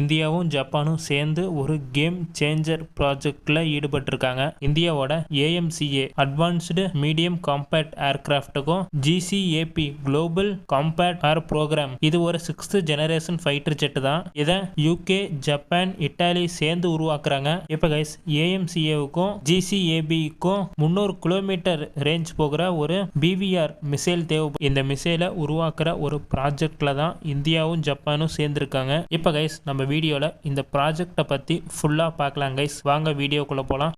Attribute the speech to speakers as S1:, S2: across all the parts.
S1: இந்தியாவும் ஜப்பானும் சேர்ந்து ஒரு கேம் சேஞ்சர் ப்ராஜெக்டில் ஈடுபட்டிருக்காங்க. இந்தியாவோட A M C A advanced medium compact ஏர்கிராஃப்ட்டுக்கும் G C A P global compact air programme இது ஒரு சிக்ஸ்த் ஜெனரேஷன் ஃபைட்டர் ஜெட் தான். இதை யூகே ஜப்பான் இட்டாலி சேர்ந்து உருவாக்குறாங்க. இப்போ கைஸ் ஏஎம்சிஏவுக்கும் ஜிசிஏபிக்கும் முந்நூறு கிலோமீட்டர் ரேஞ்ச் போகிற ஒரு பிவிஆர் மிசைல் தேவை. இந்த மிசைலை உருவாக்குற ஒரு ப்ராஜெக்டில் தான் இந்தியாவும் ஜப்பானும் சேர்ந்துருக்காங்க. இப்போ கைஸ் நம்ம வீடியோவில் இந்த ப்ராஜெக்டை பற்றி ஃபுல்லாக பார்க்கலாம் கைஸ் வாங்க வீடியோக்குள்ளே போகலாம்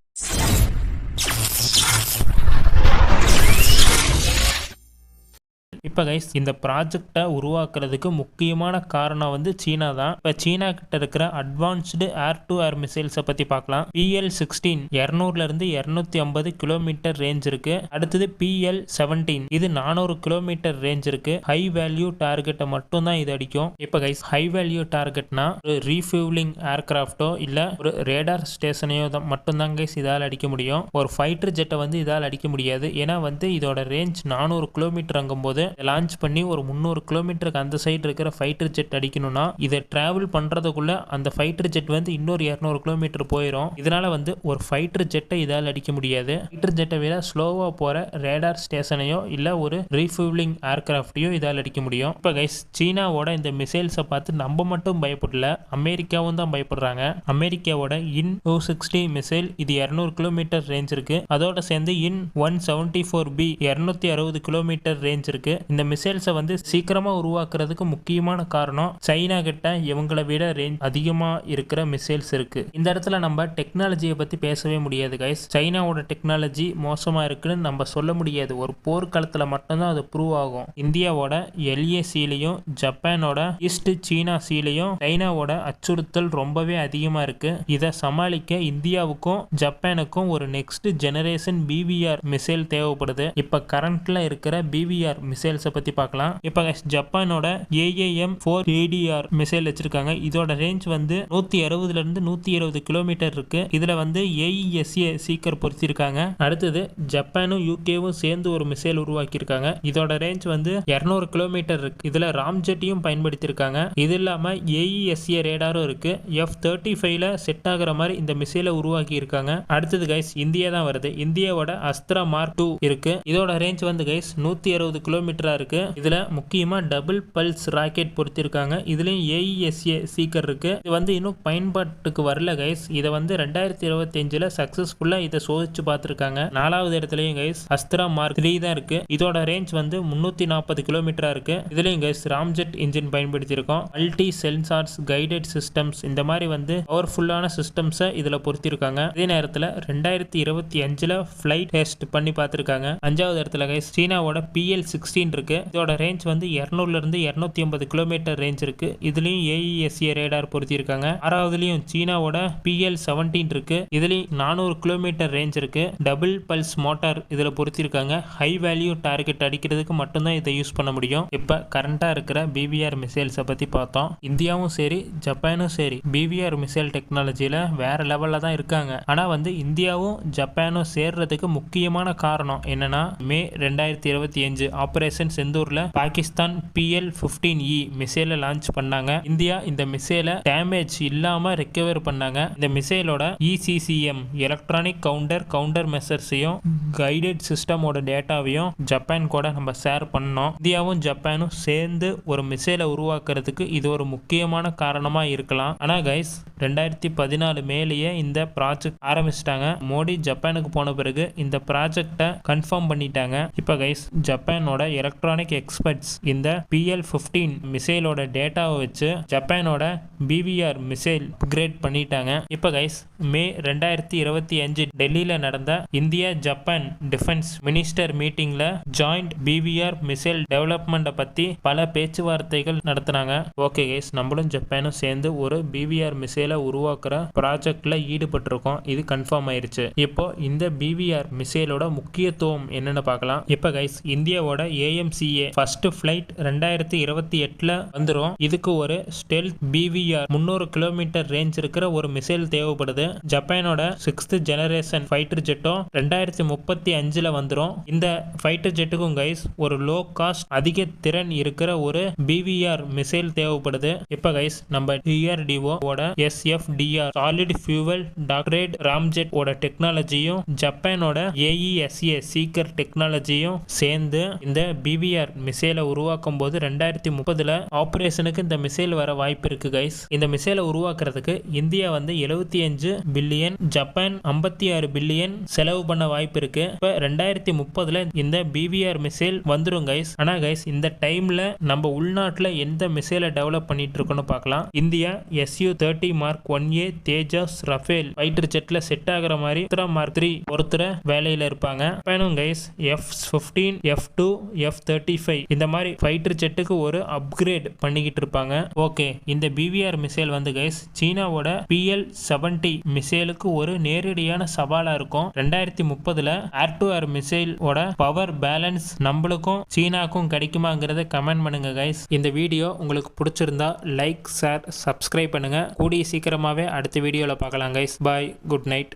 S1: இப்போ கைஸ் இந்த ப்ராஜெக்டை உருவாக்குறதுக்கு முக்கியமான காரணம் வந்து சீனா தான். இப்போ சீனா கிட்ட இருக்கிற அட்வான்ஸ்டு ஏர் டு ஏர் மிசைல்ஸை பற்றி பார்க்கலாம் பிஎல் சிக்ஸ்டீன் இரநூறுலேருந்து இரநூத்தி ஐம்பது கிலோமீட்டர் ரேஞ்ச் இருக்கு. அடுத்தது பிஎல் செவன்டீன் இது நானூறு கிலோமீட்டர் ரேஞ்ச் இருக்கு. ஹை வேல்யூ டார்கெட்டை மட்டும் தான் இது அடிக்கும். இப்போ கைஸ் ஹை வேல்யூ டார்கெட்னா ஒரு ரீஃபியூலிங் ஏர்கிராஃப்டோ இல்லை ஒரு ரேடார் ஸ்டேஷனையோ தான் மட்டும்தான் கைஸ் இதால் அடிக்க முடியும். ஒரு ஃபைட்டர் ஜெட்டை வந்து இதால் அடிக்க முடியாது. ஏன்னா வந்து இதோட ரேஞ்ச் நானூறு கிலோமீட்டர் போது லான்ச் பண்ணி ஒரு முந்நூறு கிலோமீட்டருக்கு அந்த சைடு இருக்கிற ஃபைட்டர் ஜெட் அடிக்கணும்னா இதை டிராவல் பண்ணுறதுக்குள்ளே அந்த ஃபைட்டர் ஜெட் வந்து இன்னொரு இரநூறு கிலோமீட்டர் போயிடும் இதனால வந்து ஒரு ஃபைட்டர் ஜெட்டை இதால் அடிக்க முடியாது. ஃபைட்டர் ஜெட்டை விட ஸ்லோவாக போகிற ரேடார் ஸ்டேஷனையோ இல்லை ஒரு ரீஃபியூலிங் ஏர்கிராஃப்டையோ இதால் அடிக்க முடியும். இப்போ கைஸ் சீனாவோட இந்த மிசைல்ஸை பார்த்து நம்ம மட்டும் பயப்படல அமெரிக்காவும் தான் பயப்படுறாங்க. அமெரிக்காவோட இன் டூ சிக்ஸ்டி மிசைல் இது இரநூறு கிலோமீட்டர் ரேஞ்ச் இருக்கு. அதோட சேர்ந்து in one seventy four B இரநூத்தி அறுபது கிலோமீட்டர் ரேஞ்ச் இருக்கு. இந்த மிசைல்ஸை வந்து சீக்கிரமாக உருவாக்குறதுக்கு முக்கியமான காரணம் சைனா கிட்ட இவங்களை விட ரேஞ்ச் அதிகமாக இருக்கிற மிசைல்ஸ் இருக்கு. இந்த இடத்துல நம்ம டெக்னாலஜியை பற்றி பேசவே முடியாது கைஸ் சைனாவோட டெக்னாலஜி மோசமாக இருக்குன்னு நம்ம சொல்ல முடியாது. ஒரு போர்க்களத்தில் மட்டும்தான் அது ப்ரூவ் ஆகும். இந்தியாவோட எல்ஏ சீலையும் ஜப்பானோட ஈஸ்ட் சீனா சீலையும் சைனாவோட அச்சுறுத்தல் ரொம்பவே அதிகமாக இருக்கு. இதை சமாளிக்க இந்தியாவுக்கும் ஜப்பானுக்கும் ஒரு நெக்ஸ்ட் ஜெனரேஷன் பிவிஆர் மிசைல் தேவைப்படுது. இப்போ கரண்ட்ல இருக்கிற பிவிஆர் மிசைல்ஸை பற்றி பார்க்கலாம். இப்போ ஜப்பானோட ஏஏஎம் ஃபோர் ஏடிஆர் மிசைல் வச்சிருக்காங்க. இதோட ரேஞ்ச் வந்து நூற்றி அறுபதுலேருந்து நூற்றி இருபது கிலோமீட்டர் இருக்கு. இதில் வந்து ஏஇஎஸ்ஏ சீக்கர் பொருத்திருக்காங்க. அடுத்தது ஜப்பானும் யூகேவும் சேர்ந்து ஒரு மிசைல் உருவாக்கியிருக்காங்க. இதோட ரேஞ்ச் வந்து இரநூறு கிலோமீட்டர் இருக்கு. இதில் ராம்ஜெட்டையும் பயன்படுத்தியிருக்காங்க. இது இல்லாமல் ஏஇஎஸ்ஏ ரேடாரும் இருக்கு. எஃப் தேர்ட்டி ஃபைவ்ல செட் ஆகுற மாதிரி இந்த மிசைலை உருவாக்கி இருக்காங்க அடுத்தது கைஸ் இந்தியா தான் வருது. இந்தியாவோட அஸ்திரா மார்க் டூ இருக்கு. இதோட ரேஞ்ச் வந்து கைஸ் நூற்றி அறுபது கிலோமீட்டர் இருக்கு. இதுல முக்கியமா டபுள் பல்ஸ் ராக்கெட் பொருத்திருக்காங்க. இதுலயும் ஏஇஎஸ்ஏ சீக்கர் இருக்கு. இது வந்து இன்னும் பயன்பாட்டுக்கு வரல கைஸ் இதை வந்து ரெண்டாயிரத்தி இருபத்தி அஞ்சுல இதை சோதிச்சு பார்த்துருக்காங்க. நாலாவது இடத்துலயும் கைஸ் அஸ்திரா மார்க் த்ரீ தான் இருக்கு. இதோட ரேஞ்ச் வந்து முன்னூத்தி நாற்பது கிலோமீட்டராக இருக்கு. இதுலயும் கைஸ் ராம்ஜெட் இன்ஜின் பயன்படுத்தியிருக்கோம். மல்டி சென்சார்ஸ் கைடட் சிஸ்டம்ஸ் இந்த மாதிரி வந்து பவர்ஃபுல்லான சிஸ்டம்ஸை இதுல பொருத்திருக்காங்க. அதே நேரத்தில் ரெண்டாயிரத்தி இருபத்தி அஞ்சில் ஃப்ளைட் டெஸ்ட் பண்ணி பார்த்துருக்காங்க. அஞ்சாவது இடத்துல கைஸ் சீனாவோட பிஎல் சிக்ஸ்டீன் இருக்கு. இதோட ரேஞ்ச் வந்து இரநூறுலேருந்து இரநூத்தி ஐம்பது கிலோமீட்டர் ரேஞ்ச் இருக்கு. இதுலேயும் ஏஇஎஸ்ஏ ரேடார் பொருத்திருக்காங்க ஆறாவதுலேயும் சீனாவோட பிஎல் செவன்டீன் இருக்குது இதுலேயும் நானூறு கிலோமீட்டர் ரேஞ்ச் இருக்குது டபுள் பல்ஸ் மோட்டார் இதில் பொருத்தியிருக்காங்க. ஹை வேல்யூ டார்கெட் அடிக்கிறதுக்கு மட்டும்தான் இதை யூஸ் பண்ண முடியும். இப்போ கரண்ட்டாக இருக்கிற பிவிஆர் மிசைல்ஸை பற்றி பார்த்தோம். இந்தியாவும் சரி ஜப்பானும் சரி பிவிஆர் மிசைல் டெக்னாலஜியில் வேறு லெவலில் தான் இருக்காங்க. ஆனால் வந்து இந்தியாவும் ஜப்பானும் சேர்றதுக்கு முக்கியமான காரணம் என்னன்னா மே ரெண்டாயிரத்தி இருபத்தி அஞ்சு ஆப்ரேஷன் செந்தூர்ல பாகிஸ்தான் பிஎல் பிப்டீன் இ மிசைலை லான்ச் பண்ணாங்க. இந்தியா இந்த மிசைலை டேமேஜ் இல்லாம ரெக்கவர் பண்ணாங்க. இந்த மிசைலோட E C C M electronic counter counter மெசர்ஸையும் guided சிஸ்டமோட டேட்டாவையும் ஜப்பான் கூட நம்ம ஷேர் பண்ணோம். இந்தியாவும் ஜப்பானும் சேர்ந்து ஒரு மிசைலை உருவாக்குறதுக்கு இது ஒரு முக்கியமான காரணமா இருக்கலாம். ஆனா கைஸ் ரெண்டாயிரத்தி பதினாலு மேலேயே இந்த ப்ராஜெக்ட் ஆரம்பிச்சிட்டாங்க. மோடி ஜப்பானுக்கு போன பிறகு இந்த ப்ராஜெக்டை கன்ஃபார்ம் பண்ணிட்டாங்க. இப்போ கைஸ் ஜப்பானோட எலக்ட்ரானிக் எக்ஸ்பர்ட்ஸ் இந்த பிஎல் ஃபிஃப்டீன் மிசைலோட டேட்டாவை வச்சு ஜப்பானோட பிவிஆர் மிசைல் அப்கிரேட் பண்ணிட்டாங்க. இப்போ கைஸ் மே ரெண்டாயிரத்தி இருபத்தி அஞ்சு டெல்லியில் நடந்த இந்தியா ஜப்பான் டிஃபென்ஸ் மினிஸ்டர் மீட்டிங்கில் joint B V R missile டெவலப்மெண்ட்டை பற்றி பல பேச்சுவார்த்தைகள் நடத்தினாங்க. ஓகே கைஸ் நம்மளும் ஜப்பானும் சேர்ந்து ஒரு பிவிஆர் மிசைல் மிசைலை உருவாக்குற ப்ராஜெக்ட்ல ஈடுபட்டிருக்கோம். இது கன்ஃபார்ம் ஆயிருச்சு. இப்போ இந்த பிவிஆர் மிசைலோட முக்கியத்துவம் என்னன்னு பார்க்கலாம். இப்போ கைஸ் இந்தியாவோட ஏஎம்சிஏ ஃபர்ஸ்ட் ஃபிளைட் ரெண்டாயிரத்தி இருபத்தி எட்டுல வந்துரும். இதுக்கு ஒரு ஸ்டெல்த் பிவிஆர் முந்நூறு கிலோமீட்டர் ரேஞ்ச் இருக்கிற ஒரு மிசைல் தேவைப்படுது. ஜப்பானோட சிக்ஸ்த் ஜெனரேஷன் ஃபைட்டர் ஜெட்டும் ரெண்டாயிரத்தி முப்பத்தி அஞ்சுல வந்துரும். இந்த ஃபைட்டர் ஜெட்டுக்கும் கைஸ் ஒரு லோ காஸ்ட் அதிக திறன் இருக்கிற ஒரு பிவிஆர் மிசைல் தேவைப்படுது. இப்போ கைஸ் நம்ம டிஆர்டிஓ ஓட S F D R solid fuel ducted ramjet ஓட டெக்னாலஜியும் ஜப்பானோட ஏஇஎஸ்ஏ சீக்கர் டெக்னாலஜியும் சேர்ந்து இந்த பிவிஆர் மிசைலை உருவாக்கும் போது ரெண்டாயிரத்தி முப்பதுல ஆபரேஷனுக்கு இந்த மிசைல் வர வாய்ப்பு இருக்கு கைஸ் இந்த மிசைலை உருவாக்குறதுக்கு இந்தியா வந்து எழுபத்தி அஞ்சு பில்லியன் ஜப்பான் ஐம்பத்தி ஆறு பில்லியன் செலவு பண்ண வாய்ப்பு இருக்கு. இப்ப ரெண்டாயிரத்தி முப்பதுல இந்த பிவிஆர் மிசைல் வந்துரும் கைஸ் ஆனா கைஸ் இந்த டைம்ல நம்ம உள்நாட்டுல எந்த மிசைலை டெவலப் பண்ணிட்டு இருக்கோம்னு பார்க்கலாம். India S U thirty mark one A Tejas Rafale fighter ஜெட்ல set ஆகிற மாதிரி உத்தரா மார்க் த்ரீ ஒருத்தர வேலையில இருப்பாங்க. பயணம் guys F fifteen F two F thirty five இந்த மாதிரி ஃபைட்டர் ஜெட்டுக்கு ஒரு அப்கிரேட் பண்ணிக்கிட்டு இருப்பாங்க. ஓகே இந்த பிவிஆர் மிசைல் வந்து கைஸ் சீனாவோட பிஎல் செவன்டி மிசைலுக்கு ஒரு நேரடியான சவாலா இருக்கும். ரெண்டாயிரத்தி முப்பதுல ஏர் டு ஏர் மிசைலோட பவர் பேலன்ஸ் நம்மளுக்கும் சீனாக்கும் கிடைக்குமாங்கிறத கமெண்ட் பண்ணுங்க கைஸ் இந்த வீடியோ உங்களுக்கு பிடிச்சிருந்தா லைக் ஷேர் சப்ஸ்கிரைப் பண்ணுங்க. கூடிய சீக்கிரமாவே அடுத்த வீடியோவில் பார்க்கலாம் கைஸ் பாய் குட் நைட்